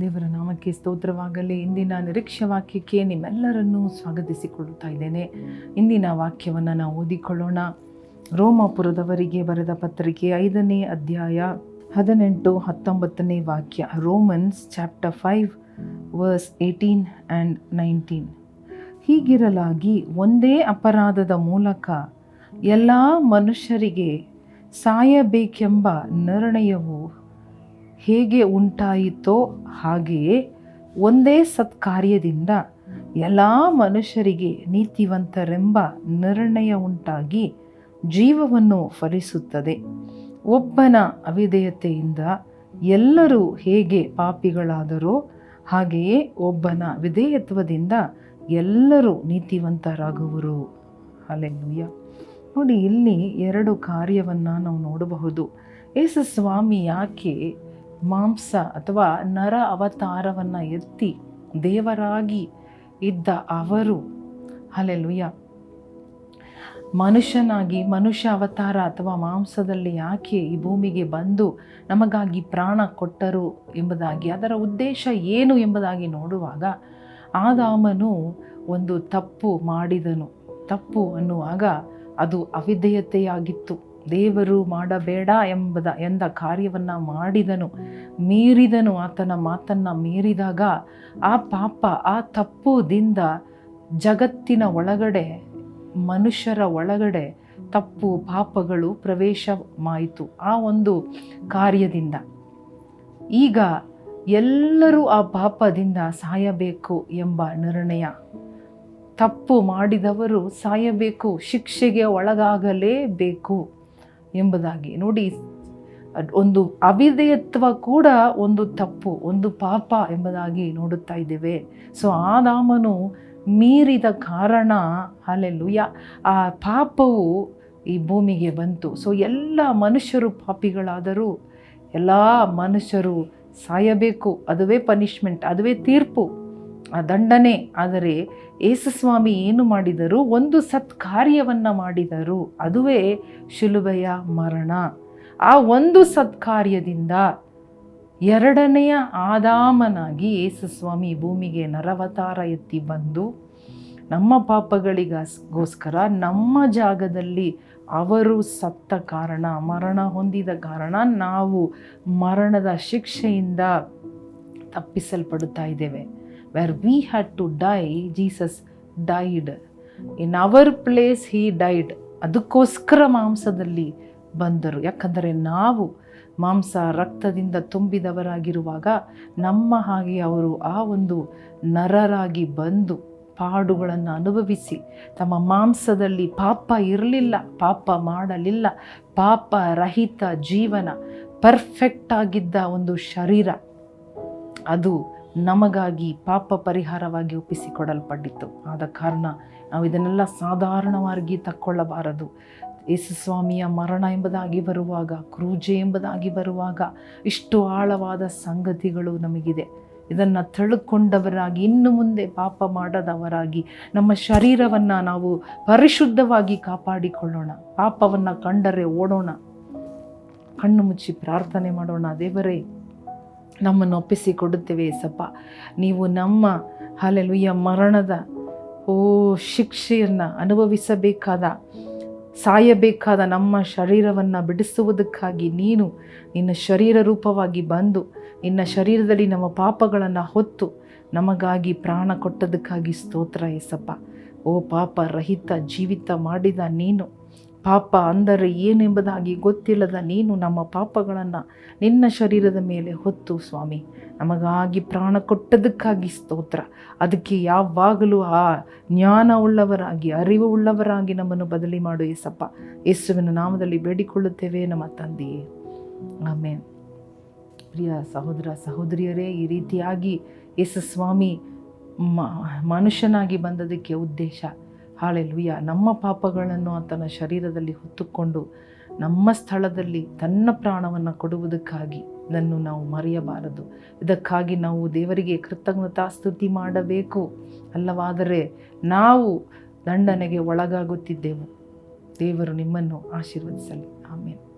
ದೇವರ ನಾಮಕ್ಕೆ ಸ್ತೋತ್ರವಾಗಲಿ. ಇಂದಿನ ನಿರೀಕ್ಷೆ ವಾಕ್ಯಕ್ಕೆ ನಿಮ್ಮೆಲ್ಲರನ್ನೂ ಸ್ವಾಗತಿಸಿಕೊಳ್ಳುತ್ತಾ ಇದ್ದೇನೆ. ಇಂದಿನ ವಾಕ್ಯವನ್ನು ನಾವು ಓದಿಕೊಳ್ಳೋಣ. ರೋಮಾಪುರದವರಿಗೆ ಬರೆದ ಪತ್ರಿಕೆ ಐದನೇ ಅಧ್ಯಾಯ ಹದಿನೆಂಟು ಹತ್ತೊಂಬತ್ತನೇ ವಾಕ್ಯ. Romans chapter five, verse eighteen and nineteen. ಹೀಗಿರಲಾಗಿ ಒಂದೇ ಅಪರಾಧದ ಮೂಲಕ ಎಲ್ಲ ಮನುಷ್ಯರಿಗೆ ಸಾಯಬೇಕೆಂಬ ನಿರ್ಣಯವು ಹೇಗೆ ಉಂಟಾಯಿತೋ ಹಾಗೆಯೇ ಒಂದೇ ಸತ್ಕಾರ್ಯದಿಂದ ಎಲ್ಲ ಮನುಷ್ಯರಿಗೆ ನೀತಿವಂತರೆಂಬ ನಿರ್ಣಯ ಉಂಟಾಗಿ ಜೀವವನ್ನು ಫಲಿಸುತ್ತದೆ. ಒಬ್ಬನ ಅವಿಧೇಯತೆಯಿಂದ ಎಲ್ಲರೂ ಹೇಗೆ ಪಾಪಿಗಳಾದರೋ ಹಾಗೆಯೇ ಒಬ್ಬನ ವಿಧೇಯತ್ವದಿಂದ ಎಲ್ಲರೂ ನೀತಿವಂತರಾಗುವರು. ಅಲೆಲುಯ್ಯ ನೋಡಿ, ಇಲ್ಲಿ ಎರಡು ಕಾರ್ಯವನ್ನು ನಾವು ನೋಡಬಹುದು. ಯೇಸು ಸ್ವಾಮಿ ಯಾಕೆ ಮಾಂಸ ಅಥವಾ ನರ ಅವತಾರವನ್ನು ಎತ್ತಿ ದೇವರಾಗಿ ಇದ್ದ ಅವರು. ಅಲ್ಲೆಲ್ಲೂಯ್ಯ ಮನುಷ್ಯನಾಗಿ ಮನುಷ್ಯ ಅವತಾರ ಅಥವಾ ಮಾಂಸದಲ್ಲಿ ಯಾಕೆ ಈ ಭೂಮಿಗೆ ಬಂದು ನಮಗಾಗಿ ಪ್ರಾಣ ಕೊಟ್ಟರು ಎಂಬುದಾಗಿ, ಅದರ ಉದ್ದೇಶ ಏನು ಎಂಬುದಾಗಿ ನೋಡುವಾಗ ಆದಾಮನು ಒಂದು ತಪ್ಪು ಮಾಡಿದನು. ತಪ್ಪು ಅನ್ನುವಾಗ ಅದು ಅವಿಧೇಯತೆಯಾಗಿತ್ತು. ದೇವರು ಮಾಡಬೇಡ ಎಂಬದ ಎಂದ ಕಾರ್ಯವನ್ನು ಮಾಡಿದನು, ಮೀರಿದನು ಆತನ ಮಾತನ್ನು ಮೀರಿದಾಗ ಆ ಪಾಪ, ಆ ತಪ್ಪುದಿಂದ ಜಗತ್ತಿನ ಒಳಗಡೆ, ಮನುಷ್ಯರ ಒಳಗಡೆ ತಪ್ಪು ಪಾಪಗಳು ಪ್ರವೇಶವಾಯಿತು ಆ ಒಂದು ಕಾರ್ಯದಿಂದ. ಈಗ ಎಲ್ಲರೂ ಆ ಪಾಪದಿಂದ ಸಾಯಬೇಕು ಎಂಬ ನಿರ್ಣಯ. ತಪ್ಪು ಮಾಡಿದವರು ಸಾಯಬೇಕು, ಶಿಕ್ಷೆಗೆ ಒಳಗಾಗಲೇಬೇಕು. ಎಂಬುದಾಗಿ. ನೋಡಿ, ಒಂದು ಅವಿಧೇಯತ್ವ ಕೂಡ ಒಂದು ತಪ್ಪು, ಒಂದು ಪಾಪ ಎಂಬುದಾಗಿ ನೋಡುತ್ತಾ ಇದ್ದೇವೆ. ಸೊ ಆದಾಮನು ಮೀರಿದ ಕಾರಣ ಅಲ್ಲೆಲ್ಲು ಆ ಪಾಪವು ಈ ಭೂಮಿಗೆ ಬಂತು. ಸೊ ಎಲ್ಲ ಮನುಷ್ಯರು ಪಾಪಿಗಳಾದರೂ, ಎಲ್ಲ ಮನುಷ್ಯರು ಸಾಯಬೇಕು. ಅದುವೇ ಪನಿಷ್ಮೆಂಟ್ ಅದುವೇ ತೀರ್ಪು. ದಂಡನೆ. ಆದರೆ ಯೇಸುಸ್ವಾಮಿ ಏನು ಮಾಡಿದರು? ಒಂದು ಸತ್ಕಾರ್ಯವನ್ನು ಮಾಡಿದರು. ಅದುವೇ ಶಿಲುಬೆಯ ಮರಣ. ಆ ಒಂದು ಸತ್ಕಾರ್ಯದಿಂದ ಎರಡನೆಯ ಆದಾಮನಾಗಿ ಯೇಸುಸ್ವಾಮಿ ಭೂಮಿಗೆ ನರವತಾರ ಎತ್ತಿ ಬಂದು, ನಮ್ಮ ಪಾಪಗಳಿಗೋಸ್ಕರ ನಮ್ಮ ಜಾಗದಲ್ಲಿ ಅವರು ಸತ್ತ ಕಾರಣ, ಮರಣ ಹೊಂದಿದ ಕಾರಣ ನಾವು ಮರಣದ ಶಿಕ್ಷೆಯಿಂದ ತಪ್ಪಿಸಲ್ಪಡುತ್ತಾ ಇದ್ದೇವೆ. Where we had to die Jesus died. In our place he died ಅದಕ್ಕೋಸ್ಕರ ಮಾಂಸದಲ್ಲಿ ಬಂದರು. ಯಾಕಂದರೆ ನಾವು ಮಾಂಸ ರಕ್ತದಿಂದ ತುಂಬಿದವರಾಗಿರುವಾಗ ನಮ್ಮ ಹಾಗೆ ಅವರು ಆ ಒಂದು ನರರಾಗಿ ಬಂದು ಪಾಡುಗಳನ್ನು ಅನುಭವಿಸಿ. ತಮ್ಮ ಮಾಂಸದಲ್ಲಿ ಪಾಪ ಇರಲಿಲ್ಲ, ಪಾಪ ಮಾಡಲಿಲ್ಲ, ಪಾಪ ರಹಿತ ಜೀವನ ಪರ್ಫೆಕ್ಟ್ ಆಗಿದ್ದ ಒಂದು ಶರೀರ. ಅದು ನಮಗಾಗಿ ಪಾಪ ಪರಿಹಾರವಾಗಿ ಒಪ್ಪಿಸಿಕೊಡಲ್ಪಟ್ಟಿತ್ತು. ಆದ ಕಾರಣ ನಾವು ಇದನ್ನೆಲ್ಲ ಸಾಧಾರಣವಾಗಿ ತಕ್ಕೊಳ್ಳಬಾರದು ಯೇಸುಸ್ವಾಮಿಯ ಮರಣ ಎಂಬುದಾಗಿ ಬರುವಾಗ, ಕ್ರೂಜೆ ಎಂಬುದಾಗಿ ಬರುವಾಗ ಇಷ್ಟು ಆಳವಾದ ಸಂಗತಿಗಳು ನಮಗಿದೆ. ಇದನ್ನು ತಳುಕೊಂಡವರಾಗಿ, ಇನ್ನು ಮುಂದೆ ಪಾಪ ಮಾಡದವರಾಗಿ, ನಮ್ಮ ಶರೀರವನ್ನು ನಾವು ಪರಿಶುದ್ಧವಾಗಿ ಕಾಪಾಡಿಕೊಳ್ಳೋಣ, ಪಾಪವನ್ನು ಕಂಡರೆ ಓಡೋಣ, ಕಣ್ಣು ಮುಚ್ಚಿ ಪ್ರಾರ್ಥನೆ ಮಾಡೋಣ. ದೇವರೇ ನಮ್ಮನ್ನು ಒಪ್ಪಿಸಿ ಕೊಡುತ್ತೇವೆ ಸಪ್ಪ ನೀವು ನಮ್ಮ ಹಾಲೆಲುಯ್ಯ ಮರಣದ, ಓ, ಶಿಕ್ಷೆಯನ್ನು ಅನುಭವಿಸಬೇಕಾದ, ಸಾಯಬೇಕಾದ ನಮ್ಮ ಶರೀರವನ್ನು ಬಿಡಿಸುವುದಕ್ಕಾಗಿ ನೀನು ನಿನ್ನ ಶರೀರ ರೂಪವಾಗಿ ಬಂದು, ನಿನ್ನ ಶರೀರದಲ್ಲಿ ನಮ್ಮ ಪಾಪಗಳನ್ನು ಹೊತ್ತು, ನಮಗಾಗಿ ಪ್ರಾಣ ಕೊಟ್ಟದಕ್ಕಾಗಿ ಸ್ತೋತ್ರ ಎಸಪ್ಪ ಓ ಪಾಪ ರಹಿತ ಜೀವಿತ ಮಾಡಿದ ನೀನು. ಪಾಪ ಅಂದರೆ ಏನೆಂಬುದಾಗಿ ಗೊತ್ತಿಲ್ಲದ ನೀನು ನಮ್ಮ ಪಾಪಗಳನ್ನು ನಿನ್ನ ಶರೀರದ ಮೇಲೆ ಹೊತ್ತು ಸ್ವಾಮಿ. ನಮಗಾಗಿ ಪ್ರಾಣ ಕೊಟ್ಟದಕ್ಕಾಗಿ ಸ್ತೋತ್ರ. ಅದಕ್ಕೆ ಯಾವಾಗಲೂ ಆ ಜ್ಞಾನ ಉಳ್ಳವರಾಗಿ, ಅರಿವು ಉಳ್ಳವರಾಗಿ ನಮ್ಮನ್ನು ಬದಲಿ ಮಾಡು ಏಸಪ್ಪ. ಯೇಸುವಿನ ನಾಮದಲ್ಲಿ ಬೇಡಿಕೊಳ್ಳುತ್ತೇವೆ ನಮ್ಮ ತಂದೆಯೇ. ಆಮೇಲೆ ಪ್ರಿಯ ಸಹೋದರ, ಸಹೋದರಿಯರೇ, ಈ ರೀತಿಯಾಗಿ ಯೇಸು ಸ್ವಾಮಿ ಮನುಷ್ಯನಾಗಿ ಬಂದದಕ್ಕೆ ಉದ್ದೇಶ ಹಾಳೆಲುಯ್ಯ ನಮ್ಮ ಪಾಪಗಳನ್ನು ಆತನ ಶರೀರದಲ್ಲಿ ಹೊತ್ತುಕೊಂಡು ನಮ್ಮ ಸ್ಥಳದಲ್ಲಿ ತನ್ನ ಪ್ರಾಣವನ್ನು ಕೊಡುವುದಕ್ಕಾಗಿ ಇದನ್ನು ನಾವು ಮರೆಯಬಾರದು. ಇದಕ್ಕಾಗಿ ನಾವು ದೇವರಿಗೆ ಕೃತಜ್ಞತಾ ಸ್ತುತಿ ಮಾಡಬೇಕು. ಅಲ್ಲವಾದರೆ ನಾವು ದಂಡನೆಗೆ ಒಳಗಾಗುತ್ತಿದ್ದೆವು. ದೇವರು ನಿಮ್ಮನ್ನು ಆಶೀರ್ವದಿಸಲಿ. ಆಮೇಲೆ